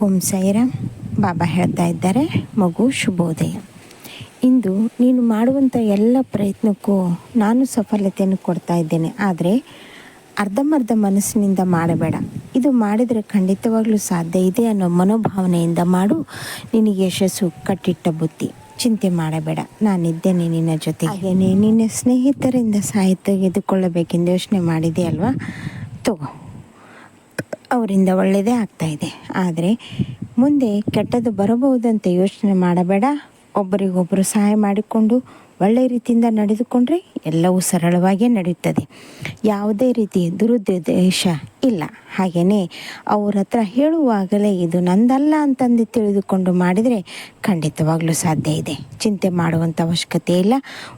ಓಂ ಸೈರಾಮ್ ಬಾಬಾ ಹೇಳ್ತಾ ಇದ್ದಾರೆ, ಮಗು ಶುಭೋದಯ. ಇಂದು ನೀನು ಮಾಡುವಂಥ ಎಲ್ಲ ಪ್ರಯತ್ನಕ್ಕೂ ನಾನು ಸಫಲತೆಯನ್ನು ಕೊಡ್ತಾ ಇದ್ದೇನೆ. ಆದರೆ ಅರ್ಧಂಬರ್ಧ ಮನಸ್ಸಿನಿಂದ ಮಾಡಬೇಡ. ಇದು ಮಾಡಿದರೆ ಖಂಡಿತವಾಗ್ಲೂ ಸಾಧ್ಯ ಇದೆ ಅನ್ನೋ ಮನೋಭಾವನೆಯಿಂದ ಮಾಡು. ನಿನಗೆ ಯಶಸ್ಸು ಕಟ್ಟಿಟ್ಟ ಬುತ್ತಿ ಚಿಂತೆ ಮಾಡಬೇಡ. ನಾನಿದ್ದೇನೆ ನಿನ್ನ ಜೊತೆ ಹಾಗೆಯೇ ನಿನ್ನ ಸ್ನೇಹಿತರಿಂದ ಸಹಾಯ ತೆಗೆದುಕೊಳ್ಳಬೇಕೆಂದು ಯೋಚನೆ ಮಾಡಿದೆ ಅಲ್ವಾ? ತಗೋ. ಅವರಿಂದ ಒಳ್ಳೆಯದೇ ಆಗ್ತಾ ಇದೆ. ಆದರೆ ಮುಂದೆ ಕೆಟ್ಟದ್ದು ಬರಬಹುದಂತ ಯೋಚನೆ ಮಾಡಬೇಡ. ಒಬ್ಬರಿಗೊಬ್ಬರು ಸಹಾಯ ಮಾಡಿಕೊಂಡು ಒಳ್ಳೆಯ ರೀತಿಯಿಂದ ನಡೆದುಕೊಂಡ್ರೆ ಎಲ್ಲವೂ ಸರಳವಾಗಿ ನಡೆಯುತ್ತದೆ. ಯಾವುದೇ ರೀತಿ ದುರುದ್ದೇಶ ಇಲ್ಲ. ಹಾಗೆಯೇ ಅವ್ರ ಹತ್ರ ಹೇಳುವಾಗಲೇ ಇದು ನಂದಲ್ಲ ಅಂತಂದು ತಿಳಿದುಕೊಂಡು ಮಾಡಿದರೆ ಖಂಡಿತವಾಗ್ಲೂ ಸಾಧ್ಯ ಇದೆ. ಚಿಂತೆ ಮಾಡುವಂಥ ಅವಶ್ಯಕತೆ ಇಲ್ಲ.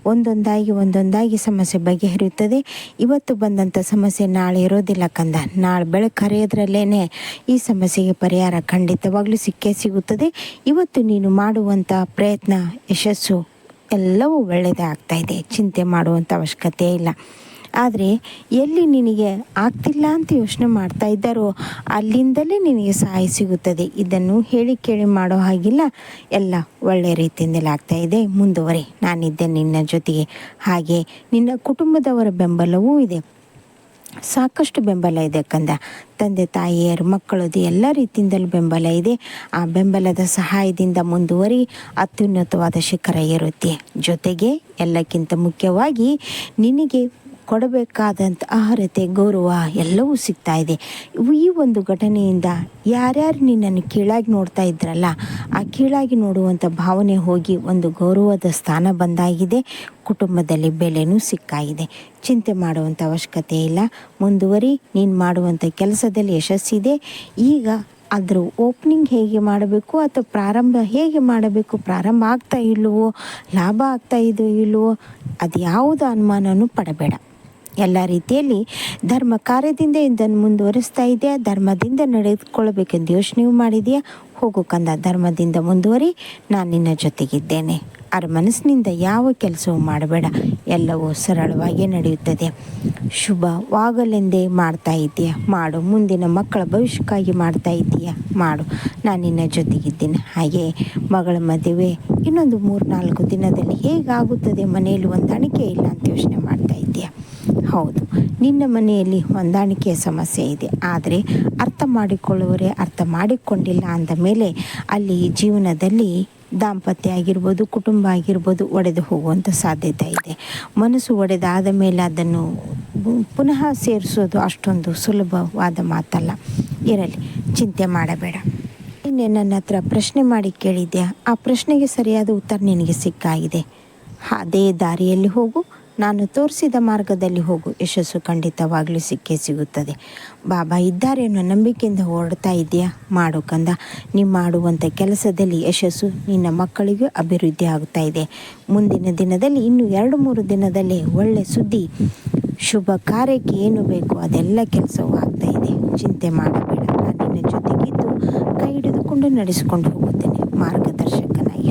ಒಂದೊಂದಾಗಿ ಒಂದೊಂದಾಗಿ ಸಮಸ್ಯೆ ಬಗೆಹರಿಯುತ್ತದೆ. ಇವತ್ತು ಬಂದಂಥ ಸಮಸ್ಯೆ ನಾಳೆ ಇರೋದಿಲ್ಲ ಕಂದ. ನಾಳೆ ಬೆಳಕು ಹರಿಯೋದ್ರಲ್ಲೇ ಈ ಸಮಸ್ಯೆಗೆ ಪರಿಹಾರ ಖಂಡಿತವಾಗ್ಲೂ ಸಿಕ್ಕೇ ಸಿಗುತ್ತದೆ. ಇವತ್ತು ನೀನು ಮಾಡುವಂಥ ಪ್ರಯತ್ನ ಯಶಸ್ಸು ಎಲ್ಲವೂ ಒಳ್ಳೆಯದೇ ಇದೆ. ಚಿಂತೆ ಮಾಡುವಂಥ ಅವಶ್ಯಕತೆ ಇಲ್ಲ. ಆದರೆ ಎಲ್ಲಿ ನಿನಗೆ ಆಗ್ತಿಲ್ಲ ಅಂತ ಯೋಚನೆ ಮಾಡ್ತಾ ಇದ್ದಾರೋ ಅಲ್ಲಿಂದಲೇ ನಿನಗೆ ಸಹಾಯ ಸಿಗುತ್ತದೆ. ಇದನ್ನು ಹೇಳಿ ಕೇಳಿ ಮಾಡೋ ಹಾಗಿಲ್ಲ. ಎಲ್ಲ ಒಳ್ಳೆಯ ರೀತಿಯಿಂದಲೇ ಆಗ್ತಾ ಇದೆ. ಮುಂದುವರಿ. ನಾನಿದ್ದೆ ನಿನ್ನ ಜೊತೆಗೆ. ಹಾಗೆ ನಿನ್ನ ಕುಟುಂಬದವರ ಬೆಂಬಲವೂ ಇದೆ. ಸಾಕಷ್ಟು ಬೆಂಬಲ ಇದೆ ಕಂದ. ತಂದೆ, ತಾಯಿಯರು ಮಕ್ಕಳದು ಎಲ್ಲ ರೀತಿಯಿಂದಲೂ ಬೆಂಬಲ ಇದೆ. ಆ ಬೆಂಬಲದ ಸಹಾಯದಿಂದ ಮುಂದುವರಿ ಅತ್ಯುನ್ನತವಾದ ಶಿಖರ ಏರುತ್ತೆ. ಜೊತೆಗೆ ಎಲ್ಲಕ್ಕಿಂತ ಮುಖ್ಯವಾಗಿ ನಿನಗೆ ಕೊಡಬೇಕಾದಂಥ ಅರ್ಹತೆ, ಗೌರವ ಎಲ್ಲವೂ ಸಿಗ್ತಾ ಇದೆ. ಈ ಒಂದು ಘಟನೆಯಿಂದ ಯಾರ್ಯಾರು ನಿನ್ನನ್ನು ಕೀಳಾಗಿ ನೋಡ್ತಾ ಇದ್ರಲ್ಲ, ಆ ಕೀಳಾಗಿ ನೋಡುವಂಥ ಭಾವನೆ ಹೋಗಿ ಒಂದು ಗೌರವದ ಸ್ಥಾನ ಬಂದಾಗಿದೆ. ಕುಟುಂಬದಲ್ಲಿ ಬೆಲೆನೂ ಸಿಕ್ಕಾಗಿದೆ ಚಿಂತೆ ಮಾಡುವಂಥ ಅವಶ್ಯಕತೆ ಇಲ್ಲ. ಮುಂದುವರಿ, ನೀನು ಮಾಡುವಂಥ ಕೆಲಸದಲ್ಲಿ ಯಶಸ್ಸಿದೆ ಈಗ ಅದರ ಓಪನಿಂಗ್ ಹೇಗೆ ಮಾಡಬೇಕು ಅಥವಾ ಪ್ರಾರಂಭ ಹೇಗೆ ಮಾಡಬೇಕು, ಪ್ರಾರಂಭ ಆಗ್ತಾ ಇಲ್ಲವೋ ಲಾಭ ಆಗ್ತಾ ಇದೆಯೋ ಇಲ್ಲವೋ ಅದು ಯಾವುದೋ ಅನುಮಾನವೂ ಪಡಬೇಡ. ಎಲ್ಲ ರೀತಿಯಲ್ಲಿ ಧರ್ಮ ಕಾರ್ಯದಿಂದ ಇದನ್ನು ಮುಂದುವರಿಸ್ತಾ ಇದೆಯಾ? ಧರ್ಮದಿಂದ ನಡೆದುಕೊಳ್ಬೇಕೆಂದು ಯೋಚನೆಯೂ ಮಾಡಿದೆಯಾ? ಹೋಗು ಕಂದ, ಧರ್ಮದಿಂದ ಮುಂದುವರಿ, ನಾನು ನಿನ್ನ ಜೊತೆಗಿದ್ದೇನೆ. ಅರ ಮನಸ್ಸಿನಿಂದ ಯಾವ ಕೆಲಸವೂ ಮಾಡಬೇಡ. ಎಲ್ಲವೂ ಸರಳವಾಗಿ ನಡೆಯುತ್ತದೆ. ಶುಭವಾಗಲೆಂದೇ ಮಾಡ್ತಾ ಇದ್ದೀಯಾ? ಮಾಡು, ಮುಂದಿನ ಮಕ್ಕಳ ಭವಿಷ್ಯಕ್ಕಾಗಿ ಮಾಡ್ತಾ ಇದ್ದೀಯಾ? ಮಾಡು, ನಾನು ನಿನ್ನ ಜೊತೆಗಿದ್ದೀನಿ. ಹಾಗೆ ಮಗಳ ಮದುವೆ ಇನ್ನೊಂದು ಮೂರು ನಾಲ್ಕು ದಿನದಲ್ಲಿ ಹೇಗಾಗುತ್ತದೆ ಮನೆಯಲ್ಲಿ ಹೊಂದಾಣಿಕೆ ಇಲ್ಲ ಅಂತ ಯೋಚನೆ ಮಾಡ್ತಾ ಹೌದು. ನಿನ್ನ ಮನೆಯಲ್ಲಿ ಹೊಂದಾಣಿಕೆಯ ಸಮಸ್ಯೆ ಇದೆ. ಆದರೆ ಅರ್ಥ ಮಾಡಿಕೊಳ್ಳುವವರೇ ಅರ್ಥ ಮಾಡಿಕೊಂಡಿಲ್ಲ ಅಂದ ಮೇಲೆ ಅಲ್ಲಿ ಜೀವನದಲ್ಲಿ ದಾಂಪತ್ಯ ಆಗಿರ್ಬೋದು, ಕುಟುಂಬ ಆಗಿರ್ಬೋದು ಒಡೆದು ಹೋಗುವಂಥ ಸಾಧ್ಯತೆ ಇದೆ. ಮನಸ್ಸು ಒಡೆದಾದ ಮೇಲೆ ಅದನ್ನು ಪುನಃ ಸೇರಿಸೋದು ಅಷ್ಟೊಂದು ಸುಲಭವಾದ ಮಾತಲ್ಲ. ಇರಲಿ, ಚಿಂತೆ ಮಾಡಬೇಡ. ನಿನ್ನೆ ನನ್ನ ಹತ್ರ ಪ್ರಶ್ನೆ ಮಾಡಿ ಕೇಳಿದ್ಯಾ? ಆ ಪ್ರಶ್ನೆಗೆ ಸರಿಯಾದ ಉತ್ತರ ನಿನಗೆ ಸಿಕ್ಕಾಗಿದೆ. ಅದೇ ದಾರಿಯಲ್ಲಿ ಹೋಗು. ನಾನು ತೋರಿಸಿದ ಮಾರ್ಗದಲ್ಲಿ ಹೋಗು. ಯಶಸ್ಸು ಖಂಡಿತವಾಗಲೂ ಸಿಕ್ಕೇ ಸಿಗುತ್ತದೆ. ಬಾಬಾ ಇದ್ದಾರೆ ಅನ್ನೋ ನಂಬಿಕೆಯಿಂದ ಹೊರಡ್ತಾ ಇದೆಯಾ ಮಾಡು ಕಂದ. ನೀವು ಮಾಡುವಂಥ ಕೆಲಸದಲ್ಲಿ ಯಶಸ್ಸು ನಿನ್ನ ಮಕ್ಕಳಿಗೂ ಅಭಿವೃದ್ಧಿ ಆಗ್ತಾ ಇದೆ. ಮುಂದಿನ ದಿನದಲ್ಲಿ ಇನ್ನು ಎರಡು ಮೂರು ದಿನದಲ್ಲೇ ಒಳ್ಳೆ ಸುದ್ದಿ, ಶುಭ ಕಾರ್ಯಕ್ಕೆ ಏನು ಬೇಕು ಅದೆಲ್ಲ ಕೆಲಸವೂ ಆಗ್ತಾ ಇದೆ. ಚಿಂತೆ ಮಾಡಬೇಡ. ನಾನು ನಿನ್ನ ಜೊತೆಗಿದ್ದು ಕೈ ಹಿಡಿದುಕೊಂಡು ನಡೆಸಿಕೊಂಡು ಹೋಗುತ್ತೇನೆ. ಮಾರ್ಗದರ್ಶಕನಾಗಿ.